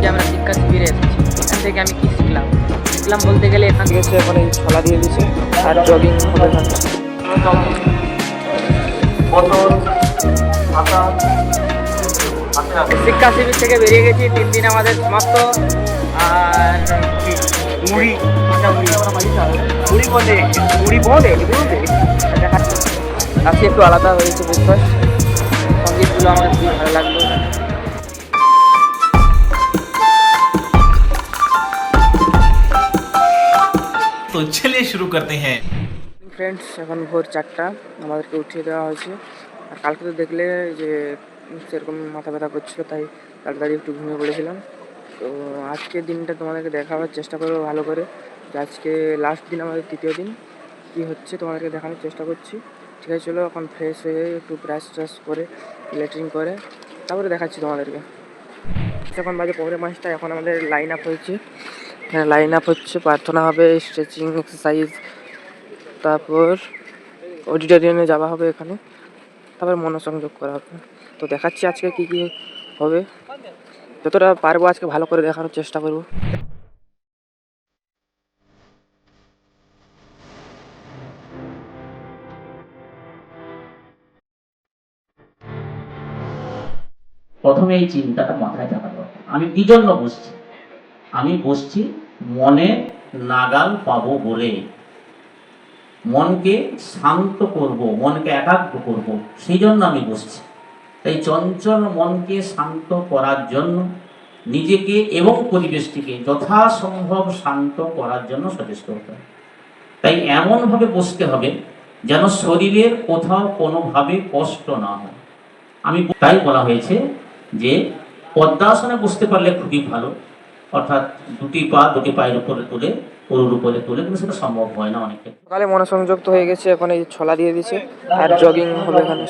আজকে আমরা শিক্ষা শিবিরে এসেছি। এখান থেকে আমি কি শিখলাম? শিখলাম বলতে গেলে এখান থেকে এখন এই ছলা দিয়ে দিচ্ছে আর জগিং হবে এখানে শিক্ষা শিবির থেকে বেরিয়ে গেছি তিন দিন আমাদের সমাপ্ত। আর মুড়ি। মুড়ি বলে মুড়ি বলে আজকে একটু আলাদা হয়েছে ব্রেকফাস্ট সঙ্গীতগুলো আমাদের খুবই ভালো লাগল। तो चलिए शुरू करते हैं ফ্রেন্ডস এখন ভোর চারটা আমাদেরকে উঠিয়ে দেওয়া হয়েছে আর কালকে তো দেখলে যে সেরকম মাথা ব্যথা করছিলো তাই তাড়াতাড়ি একটু ঘুমিয়ে পড়েছিলাম তো আজকের দিনটা তোমাদেরকে দেখাবার চেষ্টা করবো ভালো করে যে আজকে লাস্ট দিন আমাদের তৃতীয় দিন কী হচ্ছে তোমাদেরকে দেখানোর চেষ্টা করছি ঠিক আছে চলো এখন ফ্রেশ হয়ে একটু ব্রাশ ট্রাশ করে লেট্রিন করে তারপরে দেখাচ্ছি তোমাদেরকে এখন বাজে পৌনে পাঁচটা এখন আমাদের লাইন আপ হয়েছে এখানে লাইন আপ হচ্ছে, প্রার্থনা হবে স্ট্রেচিং এক্সারসাইজ তারপর অডিটোরিয়ামে যাওয়া হবে এখানে, তারপর মনোসংযোগ করা হবে। তো দেখাচ্ছি আজকে কি কি হবে। যতটা পারব আজকে ভালো করে দেখানোর চেষ্টা করব। প্রথমে এই চিন্তাটা মাথায় থাকা দরকার। আমি কি জন্য বসছি? আমি বসছি মনে নাগাল পাবো বলে। মনকে শান্ত করব, মনকে একাগ্র করব সেই জন্য আমি বসছি। তাই চঞ্চল মনকে শান্ত করার জন্য নিজেকে এবং পরিবেশটিকে যথাসম্ভব শান্ত করার জন্য সচেষ্ট হতে হবে। তাই এমনভাবে বসতে হবে যেন শরীরের কোথাও কোনোভাবে কষ্ট না হয়। আমি তাই বলা হয়েছে যে পদ্মাসনে বসতে পারলে খুবই ভালো। অর্থাৎ দুটি পা দুটি পায়ের উপরে তুলে গরুর উপরে তুলে কিন্তু সেটা সম্ভব হয় না অনেক সকালে মনোসংযোগ তো হয়ে গেছে এখন এই ছলা দিয়ে দিচ্ছে আর জগিং হবে এখানে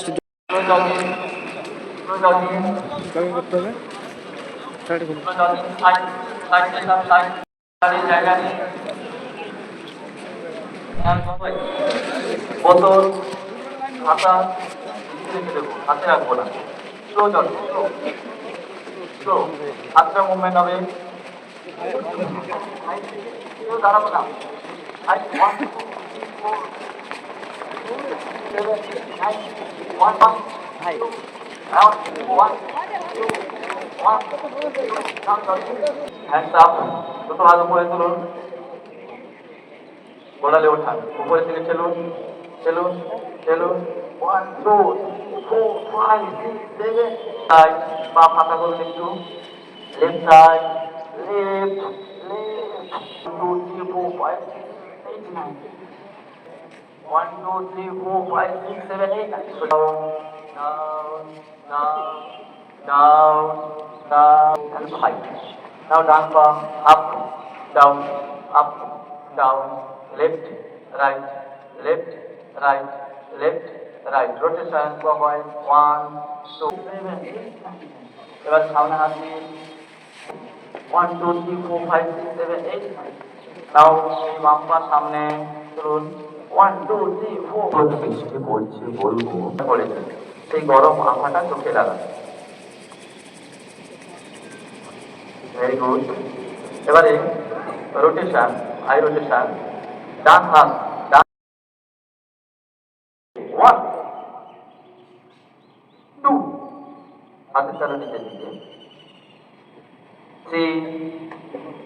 জগিং করতে হবে বোতল হাতা হাতে রাখব না স্লো চল স্লো স্লো হাতটা মুভমেন্ট হবে দুটো হাত উপরে তুলুন গোড়ালে ওঠান উপরে থেকে ঠেলুন ঠেলুন ঠেলুন one two four five six seven side পা ফাঁকা করুন একটু left side left left two three four five eight nine one two three four five six seven eight nine down down down down and five now down palm up down up down left right left right left right rotation clockwise one two seven eight nine এবার সামনে হাত দিয়ে one two three four five six seven eight নাও এই বাম পা সামনে চলুন। One two three four বৃষ্টি পড়ছে বলব সেই গরম আভাটা চোখে গুড এবারে রোটেশন আই রোটেশন ডান হাত, ডান ওয়ান টু হাতের তারা নিচের দিকে।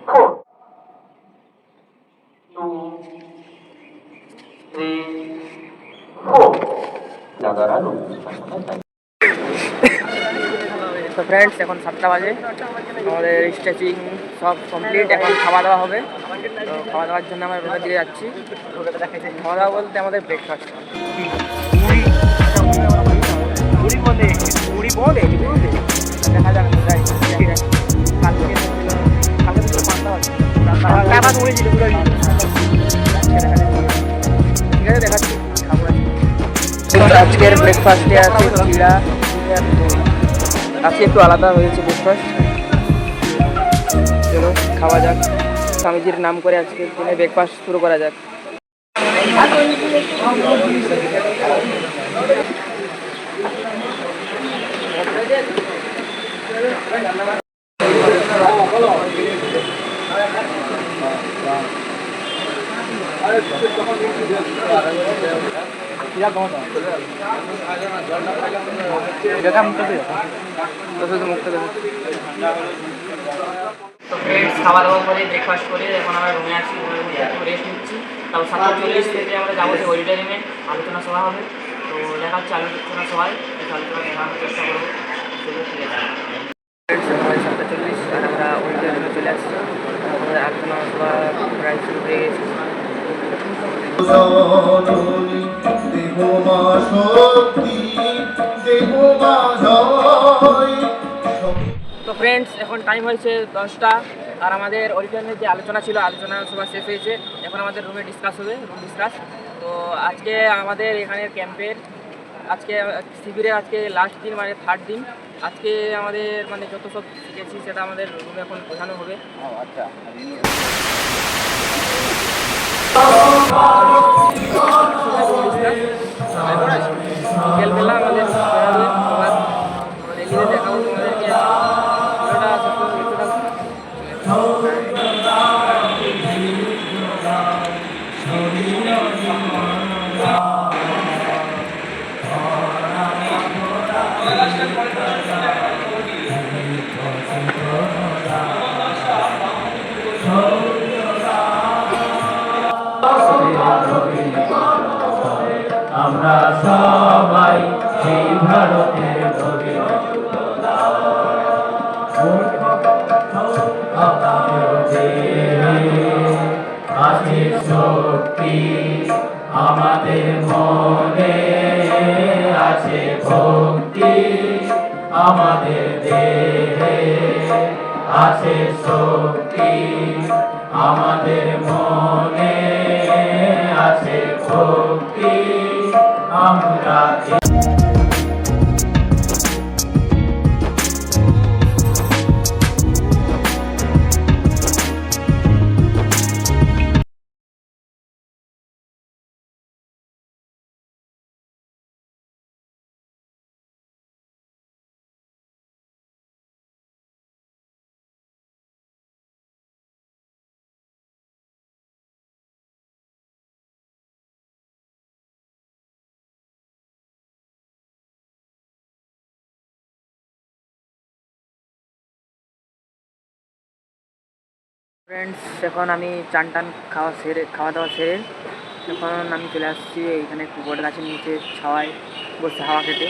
ফোর টু থ্রি ফোর দাদারা তো ফ্রেন্ডস এখন সাতটা বাজে। আমাদের স্ট্রেচিং সব কমপ্লিট এখন খাওয়া দাওয়া হবে। তো খাওয়া দাওয়ার জন্য আমরা রোদের দিকে যাচ্ছি। খাওয়া দাওয়া বলতে আমাদের ব্রেকফাস্ট বলে মুড়ি বলে। আজকের ব্রেকফাস্টে আছে চিড়া আজকে একটু আলাদা হয়েছে ব্রেকফাস্ট চলো, খাওয়া যাক। স্বামীজির নাম করে আজকের দিনে ব্রেকফাস্ট শুরু করা যাক তো ফ্রেন্ডস খাওয়া দাওয়া করে ব্রেকফাস্ট করে, এখন আমরা রুমে আছি রেস্ট নিচ্ছি। তারপর সাতটা চল্লিশ থেকে আমরা যাব সেই অডিটোরিয়ামে আলোচনা সভা হবে। তো দেখা হচ্ছে আলোচনা সভায় আলোচনা চেষ্টা করব। সময় সাতটা চল্লিশ, আর আমরা অডিটোরিয়ামে চলে আসছি। আলোচনা সভা প্রায় শুরু হয়ে গেছে। দেহ মা শক্তি দেহ মা তো ফ্রেন্ডস এখন টাইম হয়েছে দশটা আর আমাদের অডিটোরিয়ামের যে আলোচনা ছিল আলোচনা সভা শেষ হয়েছে এখন আমাদের রুমে ডিসকাস হবে রুম ডিসকাস তো আজকে আমাদের এখানের ক্যাম্পের আজকে শিবিরের আজকে লাস্ট দিন মানে থার্ড দিন। আজকে আমাদের মানে যত সব শিখেছি সেটা আমাদের রুমে এখন বোঝানো হবে। বিকেলবেলা আমাদের আমরা সবাই সেই ভারতের আছে শক্তি, আমাদের মনে আছে ভক্তি, আমাদের দেহে আছে শক্তি, আমাদের মনে আছে ভক্তি। 마음입니다. ফ্রেন্ডস এখন আমি চান টান খাওয়া সেরে খাওয়া দাওয়া সেরে এখন আমি চলে আসছি এইখানে একটু বড় গাছের নিচে ছাওয়ায় বসে হাওয়া খেতে।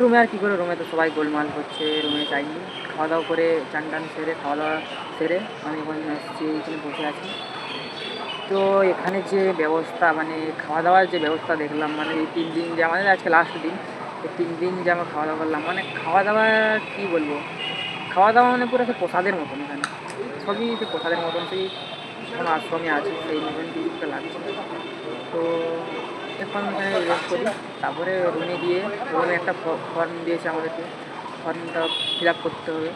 রুমে আর কী করে রুমে তো সবাই গোলমাল করছে, রুমে যাইনি। খাওয়া দাওয়া করে চান টান সেরে খাওয়া দাওয়া সেরে আমি এখন আসছি, এইখানে বসে আছি। তো এখানে যে ব্যবস্থা মানে খাওয়া দাওয়ার যে ব্যবস্থা দেখলাম মানে এই তিন দিন যে আমাদের আজকে লাস্ট দিন, এই তিন দিন যে আমরা খাওয়া দাওয়া করলাম মানে খাওয়া দাওয়া কী বলব? খাওয়া দাওয়া মানে পুরো একটা প্রসাদের মতন এখানে। সবই যে প্রসাদের মতন সেই এখন আশ্রমে আছে, সেই মতন কিছুটা লাগছে। তো এখন এখানে রেস্ট করি। তারপরে রুমে গিয়ে রুমে একটা ফর্ম দিয়েছে আমাদেরকে। ফর্মটা ফিল আপ করতে হবে।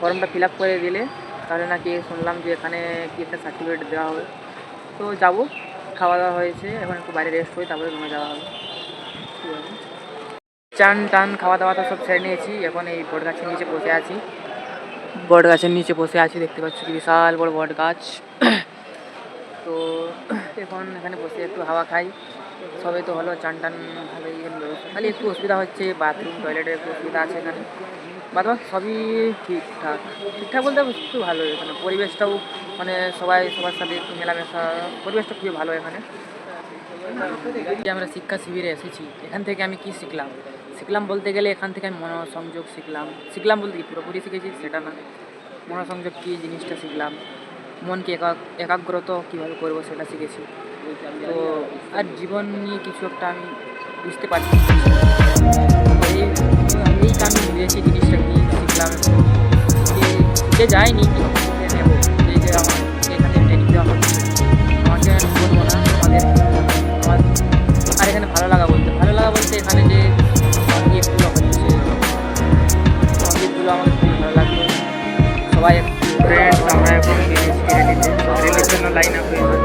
ফর্মটা ফিল আপ করে দিলে তাহলে নাকি শুনলাম যে এখানে কি একটা সার্টিফিকেট দেওয়া হবে। তো যাব খাওয়া দাওয়া হয়েছে, এখন একটু বাইরে রেস্ট হই তারপরে রুমে যাওয়া হবে। চান টান খাওয়া দাওয়া তো সব ছেড়ে নিয়েছি, এখন এই বট গাছের নিচে বসে আছি। বট গাছের নিচে বসে আছি, দেখতে পাচ্ছি কি বিশাল বড় বট গাছ। তো এখন এখানে বসে একটু হাওয়া খাই। সবাই তো হলো, চান টান ভালোই খালি একটু অসুবিধা হচ্ছে, বাথরুম, টয়লেটের একটু অসুবিধা আছে এখানে। বাদ বাকি সবই ঠিকঠাক। ঠিকঠাক বলতে একটু ভালো, এখানে পরিবেশটাও মানে সবাই, সবার সাথে একটু মেলামেশা, পরিবেশটা খুবই ভালো এখানে। আমরা শিক্ষা শিবিরে এসেছি। এখান থেকে আমি কি শিখলাম? শিখলাম বলতে গেলে এখান থেকে আমি মনোসংযোগ শিখলাম শিখলাম বলতে কি পুরোপুরি শিখেছি সেটা না মনোসংযোগ কী জিনিসটা শিখলাম মনকে একাগ একাগ্রত কীভাবে করব সেটা শিখেছি তো আর জীবন নিয়ে কিছু একটা আমি বুঝতে পারছি এই আমি বুঝেছি জিনিসটা কি শিখলাম শিখে শিখে যায়নি যে আমার এখানে ট্রেনিং দেওয়া সবাই ফ্রেন্ডস আমরা এখন বেরিয়েছি রেলিতে রেলের জন্য লাইন আপ আমরা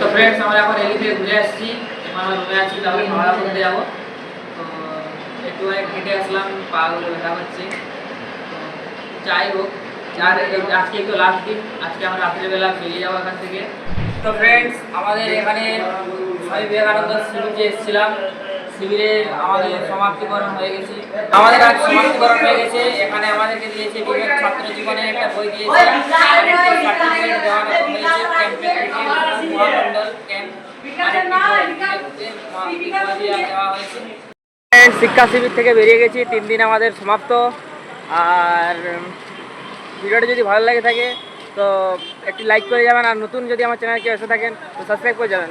তো ফ্রেন্ডস আমরা এখন থেকে ঘুরে আসছি। এখন আমরা রুমে আছি তারপরে খাওয়া করতে যাব। তো একটু অনেক হেঁটে আসলাম পাগুলো ব্যথা হচ্ছে যাই হোক এই- আজকে তো লাস্ট দিন। আজকে আমরা রাত্রিবেলা বেরিয়ে যাব এখান থেকে। তো ফ্রেন্ডস আমাদের এখানে স্বামী বিবেকানন্দ শিবিরে এসেছিলাম শিবিরে আমাদের সমাপ্তিকরণ হয়ে গেছে। আমাদের আজ সমাপ্তিকরণ হয়ে গেছে। এখানে আমাদেরকে দিয়েছে বিবেক ছাত্র জীবনের একটা বই দিয়েছে। ক্যাম্প শিক্ষা শিবির থেকে বেরিয়ে গেছি। তিন দিন আমাদের সমাপ্ত। আর ভিডিওটা যদি ভালো লাগে থাকে, তো একটি লাইক করে যাবেন। আর নতুন যদি আমার চ্যানেলকে এসে থাকেন, তো সাবস্ক্রাইব করে যাবেন।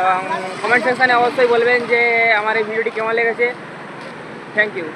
এবং কমেন্ট সেকশানে অবশ্যই বলবেন যে আমার এই ভিডিওটি কেমন লেগেছে। Thank you